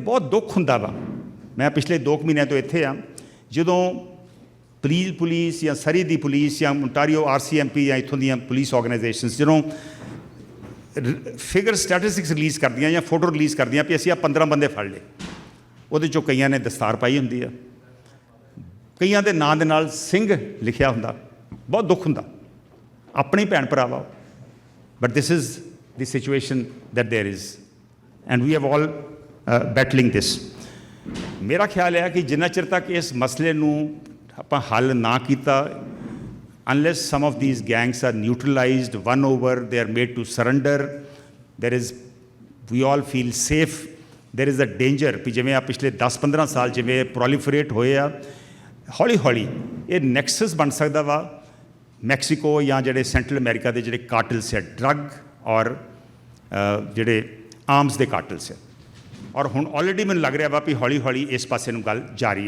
ਬਹੁਤ ਦੁੱਖ ਹੁੰਦਾ ਵਾ ਮੈਂ ਪਿਛਲੇ 2 ਮਹੀਨਿਆਂ ਤੋਂ ਇੱਥੇ ਆ ਜਦੋਂ ਪੁਲਿਸ ਪੁਲਿਸ ਜਾਂ ਸਰੀ ਦੀ ਪੁਲਿਸ ਜਾਂ ontario ਆਰਸੀਐਮਪੀ ਜਾਂ ਇੱਥੋਂ ਦੀਆਂ ਪੁਲਿਸ ਆਰਗੇਨਾਈਜੇਸ਼ਨਸ ਜਦੋਂ ਫਿਗਰ ਸਟੈਟਿਸਟਿਕਸ ਰਿਲੀਜ਼ ਕਰਦੀਆਂ ਜਾਂ ਫੋਟੋ ਰਿਲੀਜ਼ ਕਰਦੀਆਂ ਵੀ ਅਸੀਂ ਆ 15 ਬੰਦੇ ਫੜ ਲਏ ਉਹਦੇ ਚੋਂ ਕਈਆਂ ਨੇ ਦਸਤਾਰ ਪਾਈ ਹੁੰਦੀ ਆ ਕਈਆਂ ਦੇ ਨਾਂ ਦੇ ਨਾਲ ਸਿੰਘ ਲਿਖਿਆ ਹੁੰਦਾ ਬਹੁਤ ਦੁੱਖ ਹੁੰਦਾ ਆਪਣੀ ਭੈਣ ਭਰਾ ਵਾ but this is the situation that there is and we have all battling this ਮੇਰਾ ਖਿਆਲ ਹੈ ਕਿ ਜਿੰਨਾ ਚਿਰ ਤੱਕ ਇਸ ਮਸਲੇ ਨੂੰ ਆਪਾਂ ਹੱਲ ਨਾ ਕੀਤਾ unless some of these gangs are neutralized, one over they are made to surrender there is, we all feel safe. There is a danger ਵੀ ਜਿਵੇਂ ਆ ਪਿਛਲੇ 10-15 ਸਾਲ ਜਿਵੇਂ ਪ੍ਰੋਲੀਫਰੇਟ ਹੋਏ ਆ ਹੌਲੀ ਹੌਲੀ ਇਹ ਨੈਕਸਸ ਬਣ ਸਕਦਾ ਵਾ ਮੈਕਸੀਕੋ ਜਾਂ ਜਿਹੜੇ ਸੈਂਟਰਲ ਅਮਰੀਕਾ ਦੇ ਜਿਹੜੇ ਕਾਰਟਲਸ ਆ ਡਰੱਗ ਔਰ ਜਿਹੜੇ ਆਰਮਸ ਦੇ ਕਾਰਟਲਸ ਆ ਔਰ ਹੁਣ ਆਲਰੇਡੀ ਮੈਨੂੰ ਲੱਗ ਰਿਹਾ ਵਾ ਵੀ ਹੌਲੀ ਹੌਲੀ ਇਸ ਪਾਸੇ ਨੂੰ ਗੱਲ ਜਾਰੀ